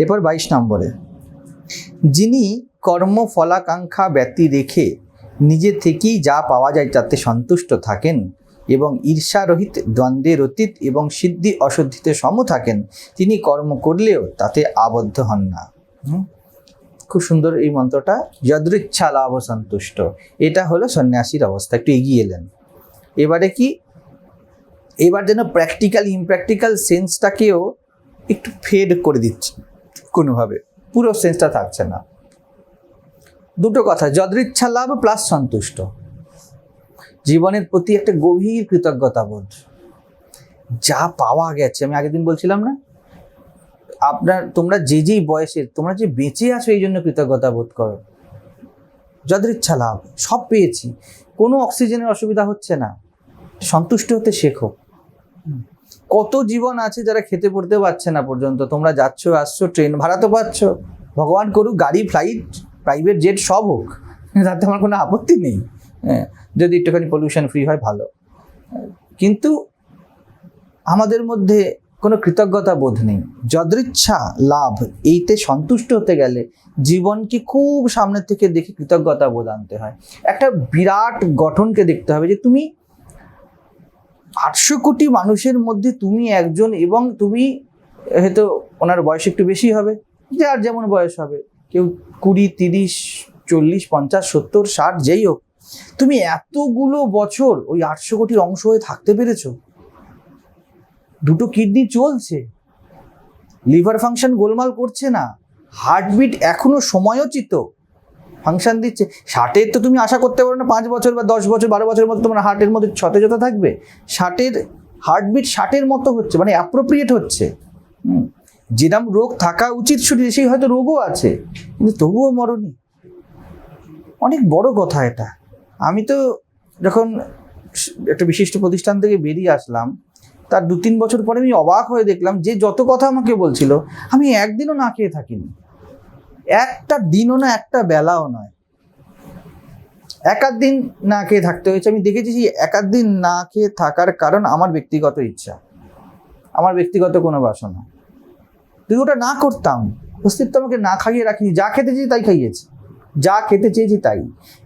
এরপর বাইশ নম্বরে। যিনি কর্ম কর্মফলাকাঙ্ক্ষা ব্যতি রেখে নিজে থেকেই যা পাওয়া যায় তাতে সন্তুষ্ট থাকেন এবং ঈর্ষারহিত, দ্বন্দ্বের অতীত এবং সিদ্ধি অশুদ্ধিতে সম থাকেন, তিনি কর্ম করলেও তাতে আবদ্ধ হন না। খুব সুন্দর এই মন্ত্রটা। যদৃচ্ছা লাভ সন্তুষ্ট। এটা হলো সন্ন্যাসীর অবস্থা। একটু এগিয়ে এলেন। এবারে কি? এবার যেন প্র্যাকটিক্যাল ইমপ্র্যাকটিক্যাল সেন্সটাকেও একটু ফেড করে দিচ্ছে কোনোভাবে, পুরো সেন্সটা থাকছে না। দুটো কথা, যদৃচ্ছা লাভ প্লাস সন্তুষ্ট। জীবনের প্রতি একটা গভীর কৃতজ্ঞতা বোধ। যা পাওয়া গেছে, আমি আগের দিন বলছিলাম না? আপনার, তোমরা যে যেই বয়সের, তোমরা যে বেঁচে আছো, এই জন্য কৃতজ্ঞতা বোধ করো। যদৃচ্ছা লাভ, সব পেয়েছি। কোনো অক্সিজেনের অসুবিধা হচ্ছে না। সন্তুষ্ট হতে শেখো। কত জীবন আছে যারা খেতে পড়তে পারছে না পর্যন্ত? তোমরা যাচ্ছ, আসছো ট্রেন ভাড়া তো পাচ্ছ। ভগবান করুক, গাড়ি ফ্লাইট প্রাইভেট জেট সব হোক। তাতে আমার কোনো আপত্তি নেই। হ্যাঁ যদি একটুখানি পলিউশন ফ্রি হয়, ভালো। কিন্তু আমাদের মধ্যে কোনো কৃতজ্ঞতা বোধ নেই। যদৃচ্ছা লাভ, এইতে সন্তুষ্ট হতে গেলে জীবনকে খুব সামনের থেকে দেখে কৃতজ্ঞতা বোধ আনতে হয়। একটা বিরাট গঠনকে দেখতে হবে যে তুমি আটশো কোটি মানুষের মধ্যে তুমি একজন এবং তুমি, হয়তো ওনার বয়স একটু বেশি হবে, যার যেমন বয়স হবে, কেউ কুড়ি, তিরিশ, চল্লিশ, পঞ্চাশ, সত্তর, ষাট, যেই হোক, তুমি এতগুলো বছর ওই আটশো কোটির অংশ হয়ে থাকতে পেরেছ? দুটো কিডনি চলছে, লিভার ফাংশন গোলমাল করছে না, হার্টবিট এখনও সময়োচিত ফাংশন দিচ্ছে। ষাটের তো তুমি আশা করতে পারো না, পাঁচ বছর বা দশ বছর, বারো বছরের মধ্যে তোমার হার্টের মধ্যে সতেজতা থাকবে। ষাটের, হার্টবিট ষাটের মতো হচ্ছে মানে অ্যাপ্রোপ্রিয়েট হচ্ছে। যেরম রোগ থাকা উচিত শরীরে, সেই হয়তো রোগও আছে, কিন্তু তবুও মরণী অনেক বড় কথা এটা। আমি তো যখন একটা বিশিষ্ট প্রতিষ্ঠান থেকে বেরিয়ে আসলাম, তার দু তিন বছর পরে আমি অবাক হয়ে দেখলাম যে যত কথা আমাকে বলছিল, আমি একদিনও না খেয়ে থাকিনি। একটা দিনও না, একটা বেলাও নয়। একাধ দিন না খেয়ে থাকতে হয়েছে। আমি দেখেছি যে একাধ দিন না খেয়ে থাকার কারণ আমার ব্যক্তিগত ইচ্ছা। আমার ব্যক্তিগত কোনো বাসনা। যদি ওটা না করতাম অস্তিত্ব আমাকে না খাইয়ে রাখিনি। যা খেতে চেয়েছি তাই খাইয়েছি। যা খেতে চেয়েছি তাই।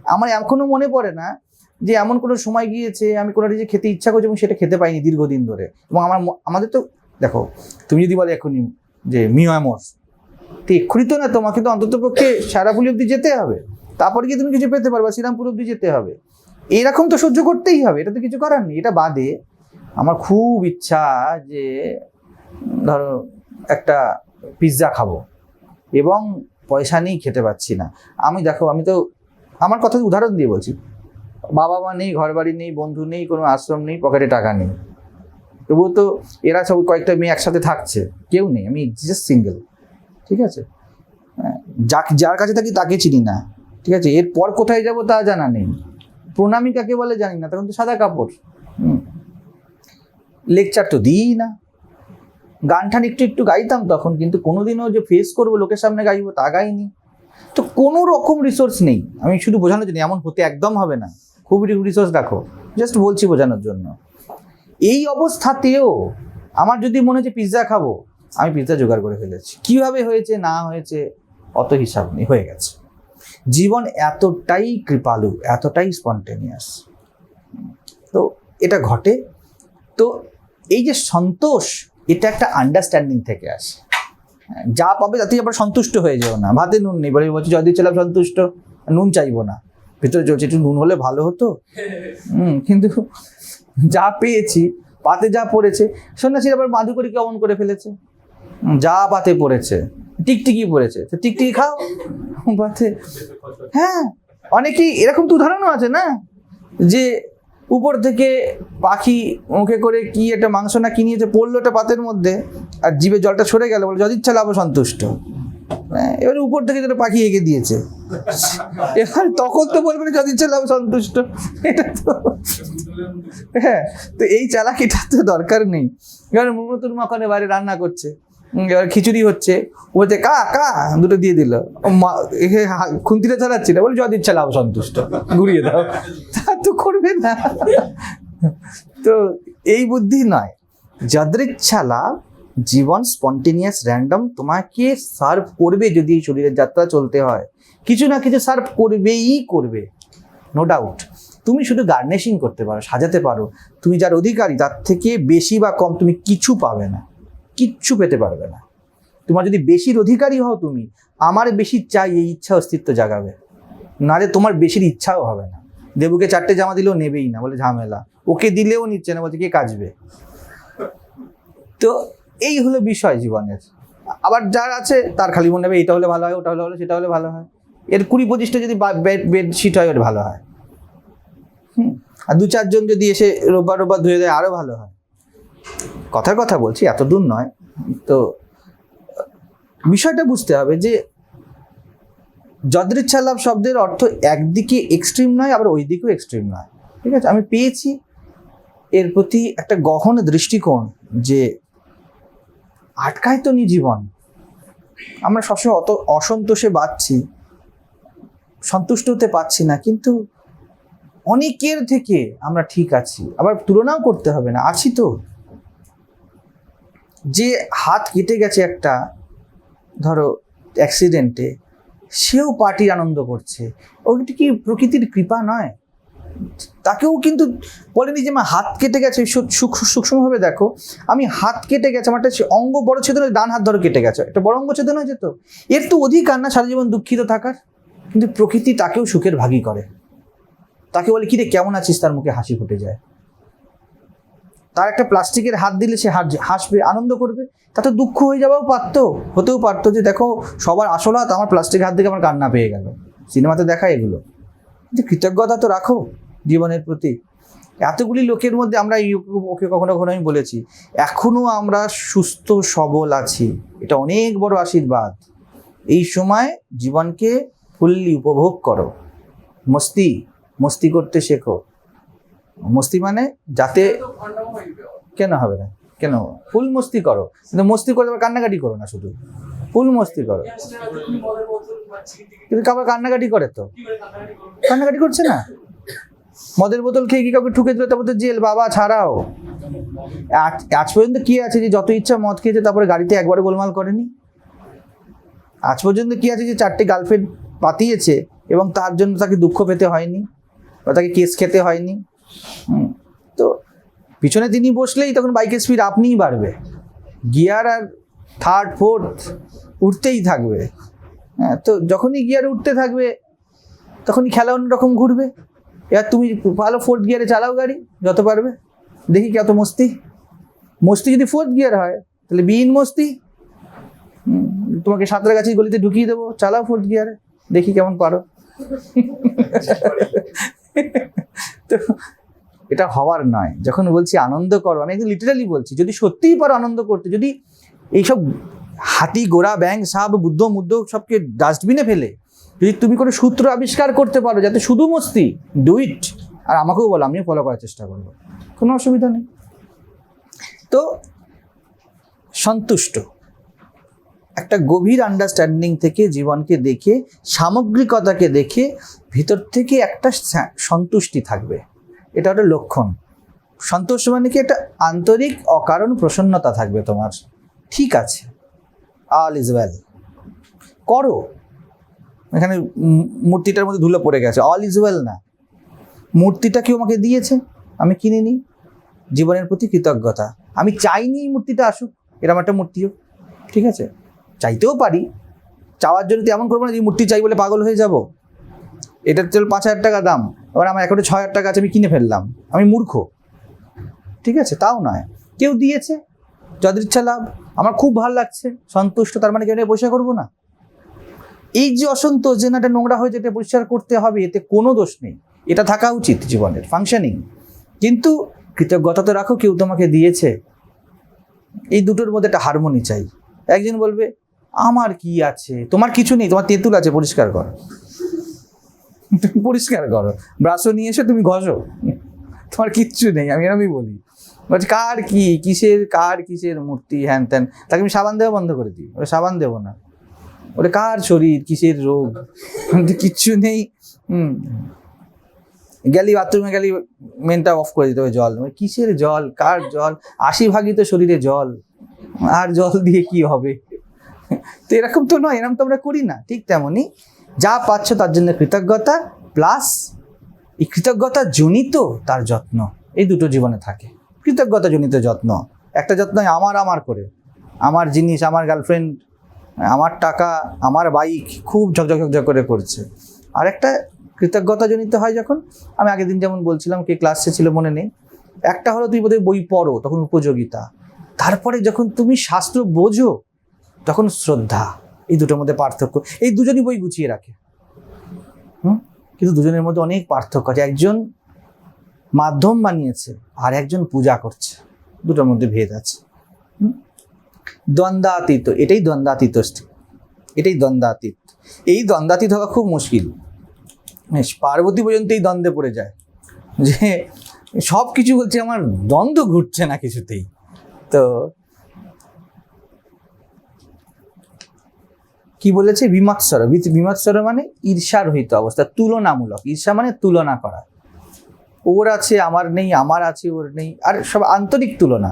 আমার এখনও মনে পড়ে না যে এমন কোনো সময় গিয়েছে, আমি কোনো কিছু খেতে ইচ্ছা করছি এবং সেটা খেতে পাইনি দীর্ঘদিন ধরে। এবং আমার আমাদের তো দেখো, তুমি যদি বলে এখনই যে মিয়ামস তো তো না, তোমাকে তো অন্তত পক্ষে সারাপুলি অব্দি যেতে হবে। তারপরে গিয়ে তুমি কিছু পেতে পারবে, শ্রীরামপুর অব্দি যেতে হবে। এরকম তো সহ্য করতেই হবে, এটা তো কিছু করার নেই, এটা বাদে আমার খুব ইচ্ছা যে, ধরো, একটা পিৎজা খাব। এবং পয়সা নেই খেতে পাচ্ছি না। আমি দেখো, আমি তো, আমার কথা উদাহরণ দিয়ে বলছি। বাবা মা নেই ঘর বাড়ি নেই, বন্ধু নেই, কোনো আশ্রম নেই, পকেটে টাকা নেই। তবুও তো এরা সব কয়েকটা মেয়ে একসাথে থাকছে, কেউ নেই, আমি জাস্ট সিঙ্গেল ঠিক আছে? হ্যাঁ, যা যার কাছে থাকি তাকে চিনি না। ঠিক আছে? এরপর কোথায় যাব তা জানা নেই। প্রণামী কাকে বলে জানি না তখন তো সাদা কাপড়। লেকচার তো দিই না। গান টান একটু একটু গাইতাম তখন কিন্তু কোনোদিনও যে ফেস করব লোকের সামনে গাইবো তা গাইনি। তো কোনো রকম রিসোর্স নেই। আমি শুধু বোঝানোর জন্য এমন হতে একদম হবে না। খুব রিসোর্স রাখো জাস্ট বলছি বোঝানোর জন্য। এই অবস্থাতেও আমার যদি মনে হচ্ছে পিৎজা খাব আমি পিৎজা জোগাড় করে ফেলেছি। কীভাবে হয়েছে, না হয়েছে, অত হিসাব নেই, হয়ে গেছে। জীবন এতটাই কৃপালু, এতটাই স্পন্টেনিয়াস তো এটা ঘটে। তো এই যে সন্তোষ, এটা একটা আন্ডারস্ট্যান্ডিং থেকে আসে। যা পাবে তাতেই আবার সন্তুষ্ট হয়ে যাও না। ভাতে নুন নেই, বলে বলছি যদি ছিলাম সন্তুষ্ট, নুন চাইব না। ভিতরে চলছে একটু নুন হলে ভালো হতো। হুম, কিন্তু যা পেয়েছি, পাতে যা পড়েছে, সন্ন্যাসীর আবার মাধুকরী কেমন করে ফেলেছে। যা পাতে পড়েছে টিকটিকি পড়েছে তো টিকটিকি খাও। পাতে হ্যাঁ অনেকেই এরকম তো উদাহরণও আছে না? যে উপর থেকে পাখি মুখে করে কি একটা মাংস না কিনিয়েছে পড়ল একটা পাতের মধ্যে আর জিভে জলটা সরে গেল বলে যদি ইচ্ছা লাভ সন্তুষ্ট। হ্যাঁ, এবারে উপর থেকে যেটা পাখি এঁকে দিয়েছে। এবার তখন তো বলবে না যদি ইচ্ছা লাভ সন্তুষ্ট। এটা তো হ্যাঁ তো এই চালাকিটা তো দরকার নেই। এবার মমতুর মাখানে বাইরে রান্না করছে। খিচুড়ি হচ্ছে। ও বলছে, কা কা। দুটো দিয়ে দিল। খুন্তিটা চালাচ্ছি না। বলে যদি ইচ্ছা লাভ সন্তুষ্ট। ঘুরিয়ে দাও। তা তো করবে না। তো এই বুদ্ধি নয়। যদৃচ্ছা লাভ জীবন স্পন্টেনিয়াস, র্যান্ডম তোমাকে সার্ভ করবে যদি এই শরীরের যাত্রা চলতে হয়। কিছু না কিছু সার্ভ করবেই করবে। No doubt. তুমি শুধু গার্নিশিং করতে পারো, সাজাতে পারো। তুমি যার অধিকারী, তার থেকে বেশি বা কম তুমি কিছু পাবে না। কিচ্ছু পেতে পারবে না। তোমার যদি বেশির অধিকারী হও তুমি, আমার বেশি চাই এই ইচ্ছা অস্তিত্ব জাগাবে। নালে তোমার বেশির ইচ্ছাও হবে না। দেবুকে চারটে জামা দিলেও নেবেই না, বলে ঝামেলা। ওকে দিলেও নিচ্ছে না, বলছে কে কাচবে? তো এই হলো বিষয় জীবনের। আবার যার আছে, তার খালি মনে হবে, এটা হলে ভালো হয়, ওটা হলে হলে সেটা হলে ভালো হয়। এর কুড়ি পঁচিশটা যদি বেডশিট হয়, ওর ভালো হয়। হুম। আর দু চারজন যদি এসে রোববার রোববার ধুয়ে দেয় আরও ভালো হয়। কথার কথা বলছি, এত দূর নয়। তো, বিষয়টা বুঝতে হবে যে যদৃচ্ছা লাভ শব্দের অর্থ একদিকে এক্সট্রিম নয়, আবার ওই দিকেও এক্সট্রিম নয়। ঠিক আছে? আমি পেয়েছি এর প্রতি একটা গহন দৃষ্টিকোণ যে আটকায় তো নি জীবন। আমরা সবসময় অত অসন্তোষে বাঁচছি, সন্তুষ্ট হতে পারছি না, কিন্তু অনেকের থেকে আমরা ঠিক আছি। আবার তুলনাও করতে হবে না, আছি তো। যে হাত কেটে গেছে একটা, ধরো অ্যাক্সিডেন্টে সেও পার্টির আনন্দ করছে। ওইটা কি প্রকৃতির কৃপা নয়? তাকেও কিন্তু বলেনি যে আমার হাত কেটে গেছে সূক্ষ্মভাবে দেখো। আমি হাত কেটে গেছে, আমার একটা অঙ্গ বড় ছেদন ডান হাত ধরে কেটে গেছে। একটা বড় অঙ্গ ছেদন হয়ে যেত এর তো অধিকার না সারা জীবন দুঃখিত থাকার। কিন্তু প্রকৃতি তাকেও সুখের ভাগী করে। তাকে বলে কিরে কেমন আছিস? তার মুখে হাসি ফুটে যায়। তার একটা প্লাস্টিকের হাত দিলে সে হাস- হাসবে, আনন্দ করবে। তাতে দুঃখ হয়ে যাওয়াও পারতো, হতেও পারতো যে দেখো, সবার আসল হাত আমার প্লাস্টিকের হাত থেকে আমার কান্না পেয়ে গেল। সিনেমাতে দেখা এগুলো। কিন্তু কৃতজ্ঞতা তো রাখো জীবনের প্রতি। এতগুলি লোকের মধ্যে আমরা ওকে কখনো কখনো আমি বলেছি, এখনও আমরা সুস্থ, সবল আছি। এটা অনেক বড় আশীর্বাদ। এই সময় জীবনকে ফুললি উপভোগ করো। মস্তি মস্তি করতে শেখো। মস্তি মানে যাতে কেন হবে না? কেন? ফুল মস্তি করো। কিন্তু মস্তি করে আবার কান্নাকাটি করো না শুধু। ফুল মস্তি করো। কিন্তু কাবার কান্নাকাটি করে তো। কান্নাকাটি করছে না? মদের বোতল খেয়ে কি কাউকে ঠুকে দিলে? তারপর তো জেল, বাবা, ছাড়াও। আজ পর্যন্ত কি আছে যে যত ইচ্ছা মদ খেয়েছে, তারপরে গাড়িতে একবারে গোলমাল করেনি? আজ পর্যন্ত কি আছে যে চারটে গার্লফ্রেন্ড পাতিয়েছে এবং তার জন্য তাকে দুঃখ পেতে হয়নি? বা তাকে কেস খেতে হয়নি? তো পিছনে তিনি বসলেই তখন বাইকের স্পিড আপনিই বাড়বে। গিয়ার আর থার্ড ফোর্থ উঠতেই থাকবে। হ্যাঁ তো যখনই গিয়ার উঠতে থাকবে তখনই খেলা অন্যরকম ঘুরবে। এবার তুমি ভালো ফোর্থ গিয়ারে চালাও গাড়ি যত পারবে। দেখি কত মস্তি। মস্তি যদি ফোর্থ গিয়ার হয় তাহলে বিন মস্তি। হুম, তোমাকে সাঁতরাগাছি গলিতে ঢুকিয়ে দেবো। চালাও ফোর্থ গিয়ারে দেখি কেমন পারো। তো এটা হওয়ার নয়। যখন বলছি আনন্দ করো, আমি একদম লিটারালি বলছি, যদি সত্যিই পারো আনন্দ করতে, যদি এইসব হাতি গোড়া ব্যাং সাপ, বুদ্ধ, মুদ্ধ সবকে ডাস্টবিনে ফেলে, যদি তুমি কোনো সূত্র আবিষ্কার করতে পারো যাতে শুধু মস্তি ডু ইট আর আমাকেও বলো, আমিও ফলো করার চেষ্টা করব। কোনো অসুবিধা নেই। তো সন্তুষ্ট। একটা গভীর আন্ডারস্ট্যান্ডিং থেকে জীবনকে দেখে, সামগ্রিকতাকে দেখে, ভিতর থেকে একটা সন্তুষ্টি থাকবে। এটা একটা লক্ষণ। সন্তোষ মানে কি একটা আন্তরিক অকারণ প্রসন্নতা থাকবে তোমার। ঠিক আছে। অল ইজ ওয়েল করো। এখানে মূর্তিটার মধ্যে ধুলো পড়ে গেছে। অল ইজ ওয়েল না। মূর্তিটা কেউ আমাকে দিয়েছে? আমি কিনিনি। জীবনের প্রতি কৃতজ্ঞতা। আমি চাইনি এই মূর্তিটা আসুক। এরকম একটা মূর্তিও। ঠিক আছে? চাইতেও পারি। চাওয়ার জন্য তো এমন করব না যে মূর্তি চাই বলে পাগল হয়ে যাব। এটার চল পাঁচ হাজার টাকা দাম। এবার আমার অ্যাকাউন্টে ছয় হাজার টাকা আছে, আমি কিনে ফেললাম। আমি মূর্খ। ঠিক আছে? তাও নয়। কেউ দিয়েছে? যদৃচ্ছা লাভ। আমার খুব ভালো লাগছে। সন্তুষ্ট, তার মানে কেউ পয়সা করব না? এই যে অসন্তোষ, যে না এটা নোংরা হয়ে যেতে পরিষ্কার করতে হবে, এতে কোনো দোষ নেই। এটা থাকা উচিত জীবনের ফাংশনিং কিন্তু কৃতজ্ঞতা তো রাখো, কেউ তোমাকে দিয়েছে। এই দুটোর মধ্যে একটা হারমোনি চাই। একজন বলবে, আমার কি আছে? তোমার কিছু নেই, তোমার তেঁতুল আছে, পরিষ্কার করো। তুমি পরিষ্কার করো। ব্রাশও নিয়ে এসে, তুমি ঘষো। তোমার কিচ্ছু নেই, আমি এরমই বলি। বলছি, কার কি? কিসের, কার কিসের মূর্তি? হ্যান ত্যান। তাকে আমি সাবান দেওয়া বন্ধ করে দিই। ওটা সাবান দেবো না। ওটা কার শরীর? কিসের রোগ? কিচ্ছু নেই। হুম। গেলি বাথরুমে, গেলি মেনটা অফ করে দিতে হবে জল। কিসের জল? কার জল? আশি ভাগই তো শরীরে জল। আর জল দিয়ে কি হবে? তো এরকম তো নয় এরকম তো আমরা করি না। ঠিক তেমনই যা পাচ্ছ তার জন্য কৃতজ্ঞতা প্লাস এই কৃতজ্ঞতা জনিত তার যত্ন। এই দুটো জীবনে থাকে। কৃতজ্ঞতা জনিত যত্ন। একটা যত্ন আমার আমার করে। আমার জিনিস, আমার গার্লফ্রেন্ড আমার টাকা, আমার বাইক খুব ঝকঝক ঝকঝক করে করছে। আর একটা কৃতজ্ঞতা জনিত হয় যখন, আমি আগের দিন যেমন বলছিলাম কে ক্লাসে ছিল মনে নেই, একটা হলো তুমি বোধহয় বই পড়ো, তখন উপযোগিতা। তারপরে যখন তুমি শাস্ত্র বোঝো, তখন শ্রদ্ধা। এই দুটোর মধ্যে পার্থক্য। এই দুজনই বই গুছিয়ে রাখে। হুম? কিন্তু দুজনের মধ্যে অনেক পার্থক্য আছে। একজন মাধ্যম বানিয়েছে আর একজন পূজা করছে। দুটোর মধ্যে ভেদ আছে। দ্বন্দ্বাতীত। এটাই দ্বন্দ্বাতীত এটাই দ্বন্দ্বাতীত। এই দ্বন্দ্বাতীত হওয়া খুব মুশকিল। পার্বতী পর্যন্ত এই দ্বন্দ্বে পড়ে যায়। যে সব কিছু বলছে, আমার দ্বন্দ্ব ঘুরছে না কিছুতেই। তো কি বলেছে? বিমৎসর। বিমৎসর মানে ঈর্ষারহিত অবস্থা, তুলনামূলক। ঈর্ষা মানে তুলনা করা। ওর আছে, আমার নেই, আমার আছে, ওর নেই, আর সব আন্তরিক তুলনা।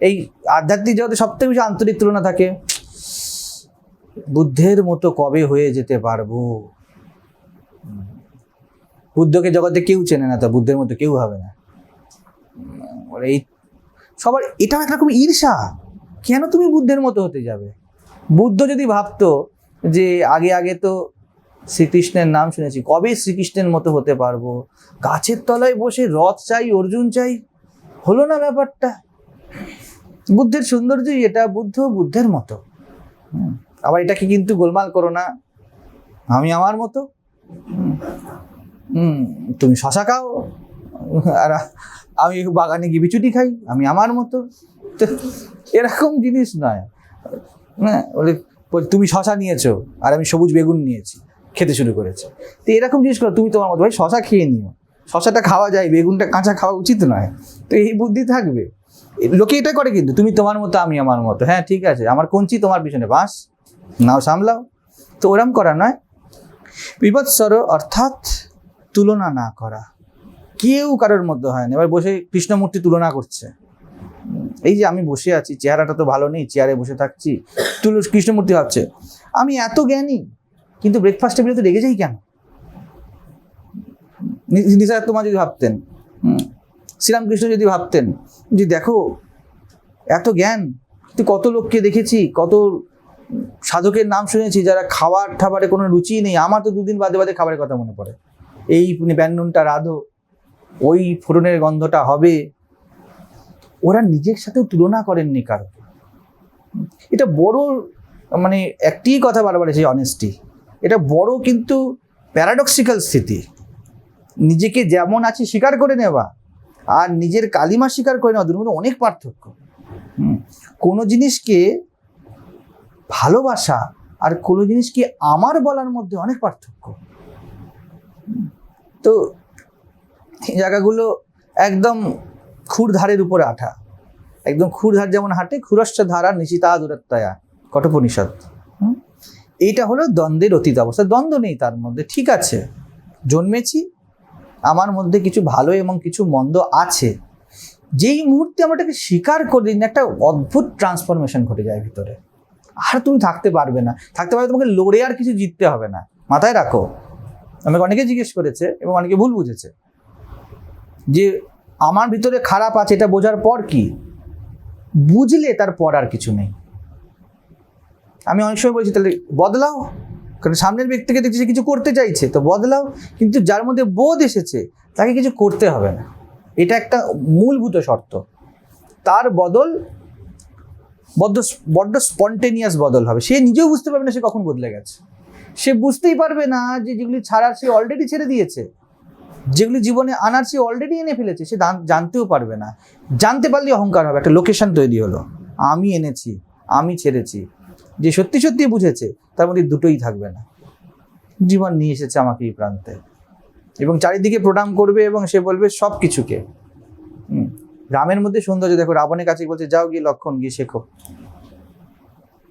এই আধ্যাত্মিক জগতে সব থেকে বেশি আন্তরিক তুলনা থাকে? বুদ্ধের মতো কবে হয়ে যেতে পারব? বুদ্ধকে জগতে কেউ চেনে না, তো বুদ্ধের মতো কেউ হবে না। এই সবার, এটাও একরকম ঈর্ষা। কেন তুমি বুদ্ধের মতো হতে যাবে? বুদ্ধ যদি ভাবতো যে আগে আগে তো শ্রীকৃষ্ণের নাম শুনেছি, কবে শ্রীকৃষ্ণের মতো হতে পারব? গাছের তলায় বসে রথ চাই, অর্জুন চাই, হলো না ব্যাপারটা? বুদ্ধের সৌন্দর্যই এটা, বুদ্ধ বুদ্ধের মতো। আবার এটাকে কিন্তু গোলমাল করো না। আমি আমার মতো? তুমি শশা খাও, আর আমি বাগানে গিয়ে বিচুটি খাই, আমি আমার মতো? এরকম জিনিস নয়। হ্যাঁ বলে তুমি শশা নিয়েছো আর আমি সবুজ বেগুন নিয়েছি, খেতে শুরু করেছে। তো এরকম জিনিস করো, তুমি তোমার মতো ভাই শশা খেয়ে নিও। শশাটা খাওয়া যায়, বেগুনটা কাঁচা খাওয়া উচিত নয়। তো এই বুদ্ধি থাকবে। লোকে এটা করে কিন্তু, তুমি তোমার মতো, আমি আমার মতো। হ্যাঁ ঠিক আছে, আমার কঞ্চি তোমার পিছনে, বাস, নাও সামলাও। তো ওরম করা নয়। বিপৎসর অর্থাৎ তুলনা না করা। কেউ কারোর মধ্যে হয় না। এবার বসে কৃষ্ণমূর্তি তুলনা করছে। এই যে আমি বসে আছি, চেহারাটা তো ভালো নেই, চেয়ারে বসে থাকছি। তুলো, কৃষ্ণমূর্তি ভাবছে, আমি এত জ্ঞানী, কিন্তু ব্রেকফাস্ট টেবিলে তো রেগে যাই কেন? নিসার তোমার যদি ভাবতেন শ্রীরামকৃষ্ণ যদি ভাবতেন, যে দেখো, এত জ্ঞান, কিন্তু কত লোককে দেখেছি, কত সাধকের নাম শুনেছি, যারা খাবার ঠাবারে কোনো রুচি নেই, আমার তো দুদিন বাদে বাদে খাবারের কথা মনে পড়ে। এই ব্যান্ডনটা রাধো, ওই ফোড়নের গন্ধটা হবে ওরা নিজের সাথেও তুলনা করেননি কারও। এটা বড় মানে একটি কথা বারবার এসে অনেস্টি এটা বড় কিন্তু প্যারাডক্সিক্যাল স্থিতি। নিজেকে যেমন আছে স্বীকার করে নেওয়া, আর নিজের কালিমা স্বীকার করে নেওয়া, দুটোর অনেক পার্থক্য। কোনো জিনিসকে ভালোবাসা আর কোনো জিনিসকে আমার বলার মধ্যে অনেক পার্থক্য। তো এই জায়গাগুলো একদম ক্ষুরধারের উপরে আঠা। একদম ক্ষুরধার যেমন হাঁটে, ক্ষুরশ্চ ধারা নিশিতা দূরত্বয়া কঠোপনিষদ এইটা হলো দ্বন্দ্বের অতীত অবস্থা। দ্বন্দ্ব নেই তার মধ্যে, ঠিক আছে। জন্মেছি, আমার মধ্যে কিছু ভালো এবং কিছু মন্দ আছে। যেই মুহূর্তে আমরা এটাকে স্বীকার করি না একটা অদ্ভুত ট্রান্সফরমেশন ঘটে যায় ভিতরে। আর তুমি থাকতে পারবে না। থাকতে পারবে তোমাকে লড়ে আর কিছু জিততে হবে না। মাথায় রাখো। আমাকে অনেকে জিজ্ঞেস করেছে এবং অনেকে ভুল বুঝেছে। যে আমার ভিতরে খারাপ আছে, এটা বোঝার পর কি? বুঝলে তার পর আর কিছু নেই। আমি অনেক সময় বলছি, তাহলে বদলাও। কারণ সামনের ব্যক্তিকে দেখছি সে কিছু করতে চাইছে, তো বদলাও। কিন্তু যার মধ্যে বোধ এসেছে, তাকে কিছু করতে হবে না। এটা একটা মূলভূত শর্ত। তার বদল বড্ড বড্ড স্পন্টেনিয়াস বদল হবে। সে নিজেও বুঝতে পারবে না সে কখন বদলে গেছে। সে বুঝতেই পারবে না যে যেগুলি ছাড়ার সে অলরেডি ছেড়ে দিয়েছে। যেগুলি জীবনে আনার সে অলরেডি এনে ফেলেছে, সে জান- জানতেও পারবে না। জানতে পারলে অহংকার হবে, একটা লোকেশন তৈরি হলো। আমি এনেছি, আমি ছেড়েছি। যে সত্যি সত্যি বুঝেছে, তার মধ্যে দুটোই থাকবে না। জীবন নিয়ে এসেছে আমাকে এই প্রান্তে। এবং চারিদিকে প্রণাম করবে এবং সে বলবে সব কিছুকে রামের মধ্যে সৌন্দর্য, দেখো, রাবণের কাছে বলছে, যাও গিয়ে লক্ষণ গিয়ে শেখো।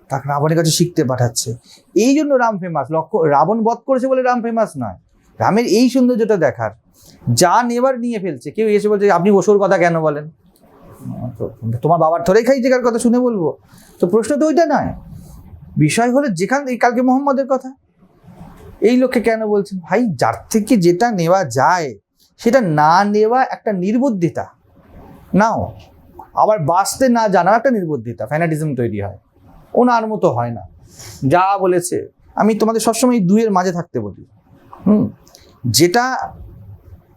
তাকে রাবণের কাছে শিখতে পাঠাচ্ছে। এই জন্য রাম ফেমাস লক্ষ্য রাবণ বধ করেছে বলে রাম ফেমাস নয়। রামের এই সৌন্দর্যটা দেখার। যা নেবার নিয়ে ফেলছে। কেউ এসে বলছে, আপনি ওষুর কথা কেন বলেন? তোমার বাবার ধরেই খাই জায়গার কথা শুনে বলব। তো প্রশ্ন তো ওইটা নয়। বিষয় হলো যেখান, এই কালকে মোহাম্মদের কথা। এই লোককে কেন বলছেন? ভাই, যার থেকে যেটা নেওয়া যায়, সেটা না নেওয়া একটা নির্বুদ্ধিতা। নাও, আবার বাঁচতে না জানা একটা নির্বুদ্ধিতা। ফ্যানাটিজম তৈরি হয়। ওনার মতো হয় না। যা বলেছে, আমি তোমাদের সবসময় দুইয়ের মাঝে থাকতে বলি। হুম? যেটা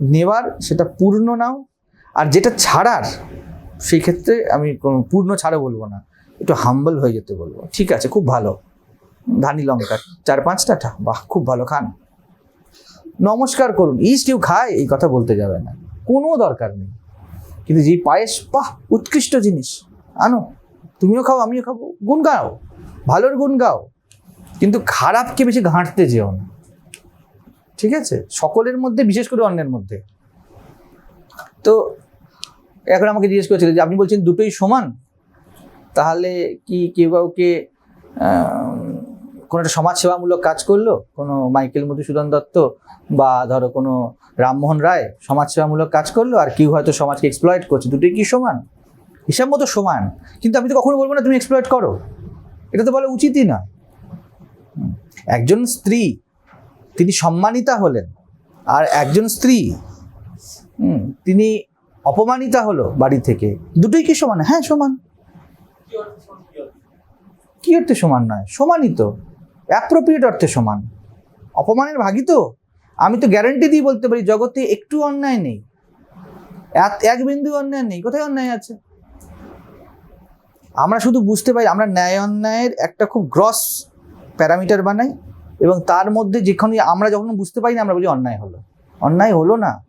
নেওয়ার সেটা পূর্ণ নাও, আর যেটা ছাড়ার সেই ক্ষেত্রে আমি কোনো পূর্ণ ছাড়া বলব না। একটু হাম্বল হয়ে যেতে বলব। ঠিক আছে, খুব ভালো। ধানি লঙ্কা চার পাঁচটা? ঠা বাহ, খুব ভালো, খান। নমস্কার করুন। ইস কেউ খায়, এই কথা বলতে যাবে না। কোনো দরকার নেই। কিন্তু যে পায়েস, বাহ, উৎকৃষ্ট জিনিস। আনো, তুমিও খাও, আমিও খাব। গুণ গাও। ভালোর গুণ গাও। কিন্তু খারাপকে বেশি ঘাঁটতে যেও না। ঠিক আছে? সকলের মধ্যে, বিশেষ করে অন্যের মধ্যে। তো এখন আমাকে জিজ্ঞেস করেছিল যে, আপনি বলছেন দুটোই সমান? তাহলে কি কেউ কাউকে কোনো একটা সমাজসেবামূলক কাজ করল? কোনো মাইকেল মধুসূদন দত্ত বা ধরো কোনো রামমোহন রায় সমাজসেবামূলক কাজ করল? আর কেউ হয়তো সমাজকে এক্সপ্লয়েট করছে। দুটোই কি সমান? হিসাব মতো সমান। কিন্তু আমি তো কখনো বলব না তুমি এক্সপ্লয়েট করো। এটা তো বলা উচিতই না। একজন স্ত্রী তিনি সম্মানিতা হলেন। আর একজন স্ত্রী তিনি অপমানিতা হলো বাড়ি থেকে। দুটোই কি সমান? হ্যাঁ সমান। কি অর্থে সমান নয়? সমানই তো। অ্যাপ্রোপ্রিয়েট অর্থে সমান। অপমানের ভাগই তো। আমি তো গ্যারান্টি দিয়ে বলতে পারি, জগতে একটু অন্যায় নেই। এক বিন্দু অন্যায় নেই। কোথায় অন্যায় আছে? আমরা শুধু বুঝতে পারি, আমরা ন্যায় অন্যায়ের একটা খুব গ্রস প্যারামিটার বানাই। এবং তার মধ্যে যেখানে আমরা যখন বুঝতে পারি না, আমরা বলি অন্যায় হলো। অন্যায় হলো না।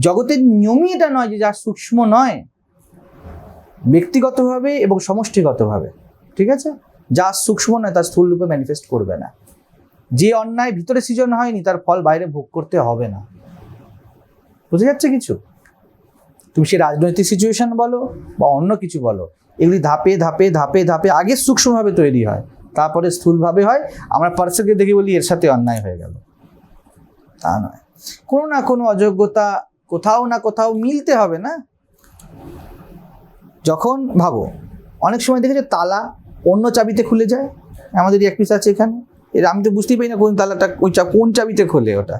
জগতের নিয়মই এটা নয় যে যা সূক্ষ্ম নয়, ব্যক্তিগতভাবে এবং সমষ্টিগতভাবে। ঠিক আছে? যা সূক্ষ্ম নয়, তার স্থূল রূপে ম্যানিফেস্ট করবে না। যে অন্যায় ভিতরে সৃজন হয়নি, তার ফল বাইরে ভোগ করতে হবে না। বুঝে যাচ্ছে কিছু? তুমি সে রাজনৈতিক সিচুয়েশন বলো বা অন্য কিছু বলো, এগুলি ধাপে ধাপে ধাপে ধাপে আগে সূক্ষ্মভাবে তৈরি হয়। তারপরে স্থূলভাবে হয়। আমরা পার্সনকে দেখে বলি, এর সাথে অন্যায় হয়ে গেল। তা নয়। কোনো না কোনো অযোগ্যতা কোথাও না কোথাও মিলতে হবে না। যখন ভাবো, অনেক সময় দেখেছ তালা অন্য চাবিতে খুলে যায়। আমাদের এক পিস আছে এখানে। এর আমি তো বুঝতেই পারি না কোন তালাটা, ওই চা, কোন চাবিতে খোলে ওটা।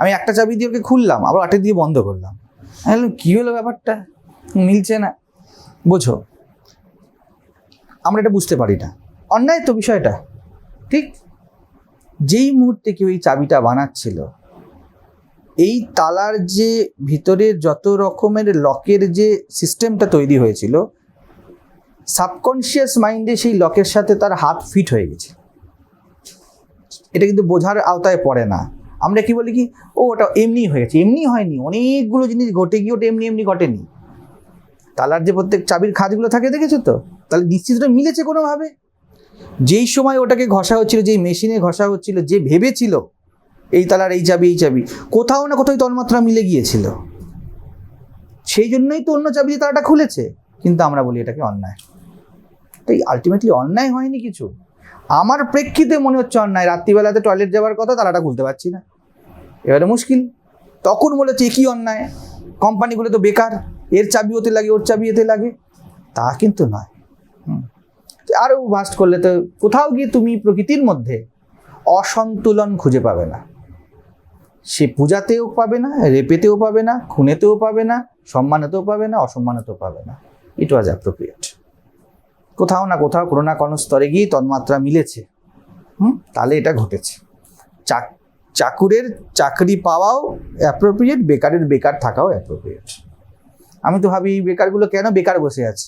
আমি একটা চাবি দিয়ে ওকে খুললাম, আবার আটে দিয়ে বন্ধ করলাম। আমি বললাম, কী হলো ব্যাপারটা? মিলছে না। বোঝো, আমরা এটা বুঝতে পারি না। অন্যায় তো বিষয়টা। ঠিক? যেই মুহূর্তে কেউ এই চাবিটা বানাচ্ছিল, এই তালার যে ভিতরের যত রকমের লকের যে সিস্টেমটা তৈরি হয়েছিল সাবকনশিয়াস মাইন্ডে সেই লকের সাথে তার হাত ফিট হয়ে গেছে। এটা কিন্তু বোঝার আওতায় পড়ে না। আমরা কি বলি কি? ও, ওটা এমনি হয়ে গেছে, এমনি হয়নি। অনেকগুলো জিনিস ঘটে গিয়ে ওটা এমনি এমনি ঘটেনি। তালার যে প্রত্যেক চাবির খাঁজগুলো থাকে, দেখেছ তো? তাহলে নিশ্চিত মিলেছে কোনোভাবে? যেই সময় ওটাকে ঘষা হচ্ছিল, যেই মেশিনে ঘষা হচ্ছিল, যে ভেবেছিল, এই তালার এই চাবি এই চাবি, কোথাও না কোথাও তন্মাত্রা মিলে গিয়েছিল। সেই জন্যই তো অন্য চাবি তালাটা খুলেছে। কিন্তু আমরা বলি এটাকে অন্যায়। তাই আলটিমেটলি অন্যায় হয়নি কিছু। আমার প্রেক্ষিতে মনে হচ্ছে অন্যায়। রাত্রিবেলাতে টয়লেট যাওয়ার কথা তালাটা খুলতে পারছি না। এবারে মুশকিল। তখন বলেছে, এ কি অন্যায়? কোম্পানিগুলো তো বেকার। এর চাবি ওতে লাগে, ওর চাবি এতে লাগে। তা কিন্তু নয়। হুম। আরও ভাস্ট করলে তো কোথাও গিয়ে তুমি প্রকৃতির মধ্যে অসন্তুলন খুঁজে পাবে না। সে পূজাতেও পাবে না, রেপেতেও পাবে না, খুনেতেও পাবে না, সম্মানেতেও পাবে না, অসম্মানেতেও পাবে না। ইট ওয়াজ অ্যাপ্রোপ্রিয়েট কোথাও না কোথাও কোনো না কোনো স্তরে গিয়ে তন্মাত্রা মিলেছে। হুম? তাহলে এটা ঘটেছে। চাক চাকুরের চাকরি পাওয়াও অ্যাপ্রোপ্রিয়েট বেকারের বেকার থাকাও অ্যাপ্রোপ্রিয়েট আমি তো ভাবি, বেকারগুলো কেন বেকার বসে আছে?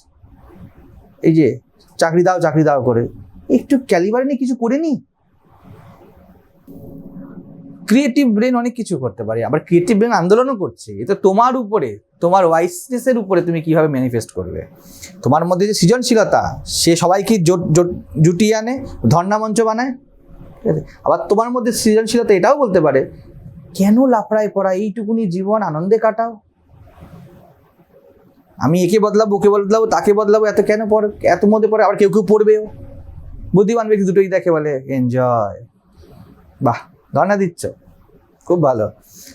এই যে চাকরি দাও চাকরি দাও করে। একটু ক্যালিবার নিয়ে কিছু করে নি? ক্রিয়েটিভ ব্রেন অনেক কিছু করতে পারে। আবার ক্রিয়েটিভ ব্রেন আন্দোলনও করছে। এটা তোমার উপরে, তোমার ওয়াইসনেসের উপরে তুমি কীভাবে ম্যানিফেস্ট করবে? তোমার মধ্যে যে সৃজনশীলতা, সে সবাইকে জোট জোট জুটিয়ে আনে, ধর্ণা মঞ্চ বানায়? ঠিক আছে? আবার তোমার মধ্যে সৃজনশীলতা এটাও বলতে পারে, কেন লাফড়ায় পড়া? এইটুকুনি জীবন আনন্দে কাটাও। আমি একে বদলাবো, ওকে বদলাবো, তাকে বদলাবো, এত কেন পড়ে এত মধ্যে পড়ে আবার কেউ কেউ পড়বেও। বুদ্ধিমান ব্যক্তি দুটোই দেখে বলে এনজয় বাহ, ধর্ণা দিচ্ছ। খুব ভালো।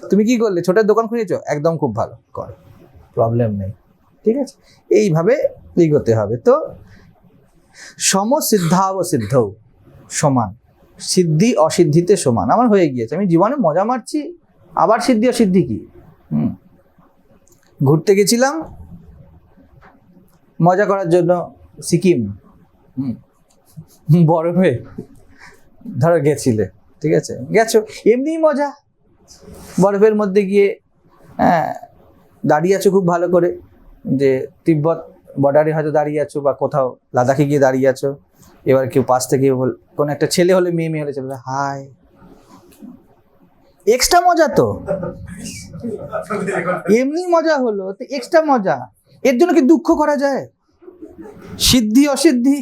তুমি কি করলে? ছোটের দোকান খুঁজেছো? একদম খুব ভালো। কর প্রবলেম নেই। ঠিক আছে? এইভাবে এগোতে হবে। তো সমসিদ্ধাব সিদ্ধ সমান। সিদ্ধি অসিদ্ধিতে সমান। আমার হয়ে গিয়েছে। আমি জীবনে মজা মারছি। আবার সিদ্ধি অসিদ্ধি কি? হুম। ঘুরতে গেছিলাম। মজা করার জন্য সিকিম। বরফে ধরো গেছিলে, ঠিক আছে? গেছো, এমনিই মজা। বরফের মধ্যে গিয়ে হ্যাঁ দাঁড়িয়ে আছো খুব ভালো করে। যে তিব্বত বর্ডারে হয়তো দাঁড়িয়ে আছো বা কোথাও লাদাখে গিয়ে দাঁড়িয়ে আছো। এবার কেউ পাশ থেকে কোনো একটা ছেলে হলে মেয়ে মেয়ে হলে চলবে হাই। এক্সট্রা মজা তো। এমনি মজা হলো, তো এক্সট্রা মজা। এর জন্য কি দুঃখ করা যায়? সিদ্ধি, অসিদ্ধি?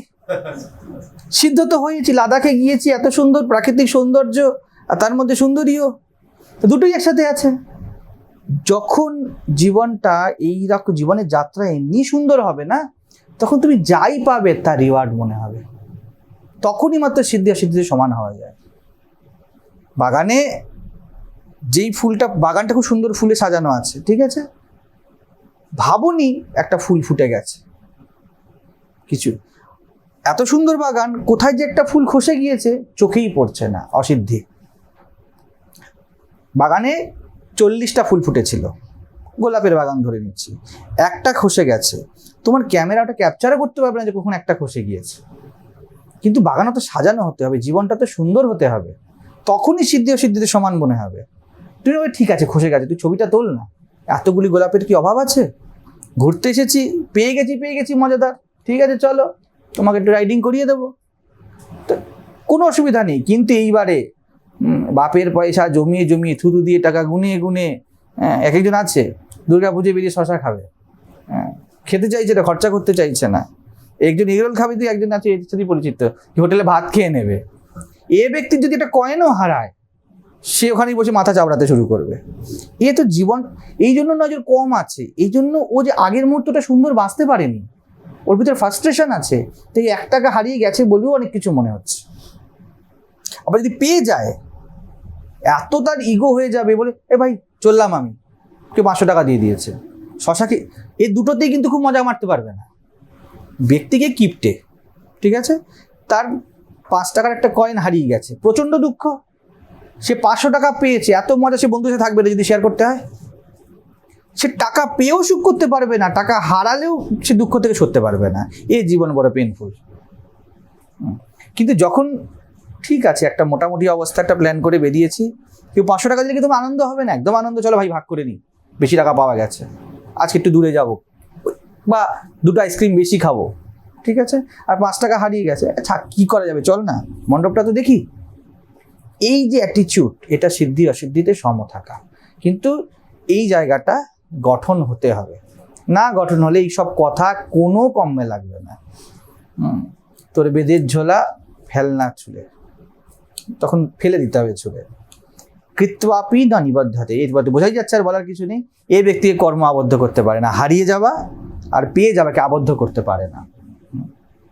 সিদ্ধ তো হয়েছি, লাদাখে গিয়েছি, এত সুন্দর প্রাকৃতিক সৌন্দর্য, আর তার মধ্যে সুন্দরীও। দুটোই একসাথে আছে। যখন জীবনটা এই রকম জীবনের যাত্রা এমনি সুন্দর হবে না, তখন তুমি যাই পাবে তার রিওয়ার্ড মনে হবে। তখনই মাত্র সিদ্ধি অসিদ্ধিতে সমান হওয়া যায়। বাগানে যেই ফুলটা, বাগানটা খুব সুন্দর ফুলে সাজানো আছে, ঠিক আছে? ভাবনি একটা ফুল ফুটে গেছে। কিছু। এত সুন্দর বাগান কোথায় যে একটা ফুল খসে গিয়েছে চোখেই পড়ছে না অসিদ্ধি। বাগানে চল্লিশটা ফুল ফুটেছিল। গোলাপের বাগান ধরে নিচ্ছি। একটা খসে গেছে। তোমার ক্যামেরাটা ক্যাপচারও করতে পারবে না যে কখন একটা খসে গিয়েছে। কিন্তু বাগানও তো সাজানো হতে হবে জীবনটা তো সুন্দর হতে হবে। তখনই সিদ্ধি অসিদ্ধিতে সমান মনে হবে। বলবি, ঠিক আছে খসে গেছে তুই ছবিটা তোল না। এতগুলি গোলাপের কি অভাব আছে? ঘুরতে এসেছি পেয়ে গেছি পেয়ে গেছি মজাদার। ঠিক আছে চলো তোমাকে একটু রাইডিং করিয়ে দেবো। কোনো অসুবিধা নেই কিন্তু এইবারে বাপের পয়সা জমিয়ে জমিয়ে থুতু দিয়ে টাকা গুনে গুনে হ্যাঁ, এক একজন আছে দুর্গা পুজো বেরিয়ে শশা খাবে। হ্যাঁ, খেতে চাইছে না খরচা করতে চাইছে না। একজন এগরোল খাবে তুই একজন আছে এর সাথে পরিচিত। হোটেলে ভাত খেয়ে নেবে। এ ব্যক্তির যদি একটা কয়েনও হারায় সে ওখানেই বসে মাথা চাপড়াতে শুরু করবে। এ তো জীবন, এই জন্য নজর কম আছে, এই জন্য ও যে আগের মুহূর্তটা সুন্দর বাঁচতে পারেনি। ওর ভিতরে ফ্রাস্ট্রেশন আছে, তাই এক টাকা হারিয়ে গেছে বলেও অনেক কিছু মনে হচ্ছে। আবার যদি পেয়ে যায়, এত তার ইগো হয়ে যাবে বলে, এ ভাই, চললাম আমি। কেউ পাঁচশো টাকা দিয়ে দিয়েছে। শশাকে এই দুটোতেই কিন্তু খুব মজা মারতে পারবে না। ব্যক্তিকে কিপটে, ঠিক আছে? তার পাঁচ টাকার একটা কয়েন হারিয়ে গেছে, প্রচণ্ড দুঃখ। সে পাঁচশো টাকা পেয়েছে, এত মজা সে বন্ধুর সাথে থাকবে না যদি শেয়ার করতে হয়? সে টাকা পেয়েও সুখ করতে পারবে না, টাকা হারালেও সে দুঃখ থেকে সরতে পারবে না। এ জীবন বড় পেনফুল কিন্তু যখন ঠিক আছে, একটা মোটামুটি অবস্থা একটা প্ল্যান করে বেরিয়েছি, কেউ পাঁচশো টাকা দিলে কি তোমার আনন্দ হবে না? একদম আনন্দ, চলো ভাই ভাগ করে নিই। বেশি টাকা পাওয়া গেছে। আজকে একটু দূরে যাব। বা দুটো আইসক্রিম বেশি খাব। ঠিক আছে? আর পাঁচ টাকা হারিয়ে গেছে। আচ্ছা কী করা যাবে? চল না। মণ্ডপটা তো দেখি। এই যে অ্যাটিচিউড এটা সিদ্ধি, অসিদ্ধিতে সম থাকা। কিন্তু এই জায়গাটা গঠন হতে হবে। না গঠন হলে এই সব কথা কোনো কমে লাগবে না। তোর বেদের ঝোলা ফেলনা ছুলে তখন ফেলে দিতে হবে ছুলে কৃত্বাপি না এর মধ্যে বোঝাই যাচ্ছে আর বলার কিছু নেই। এ ব্যক্তিকে কর্ম আবদ্ধ করতে পারে না। হারিয়ে যাওয়া আর পেয়ে যাওয়াকে আবদ্ধ করতে পারে না।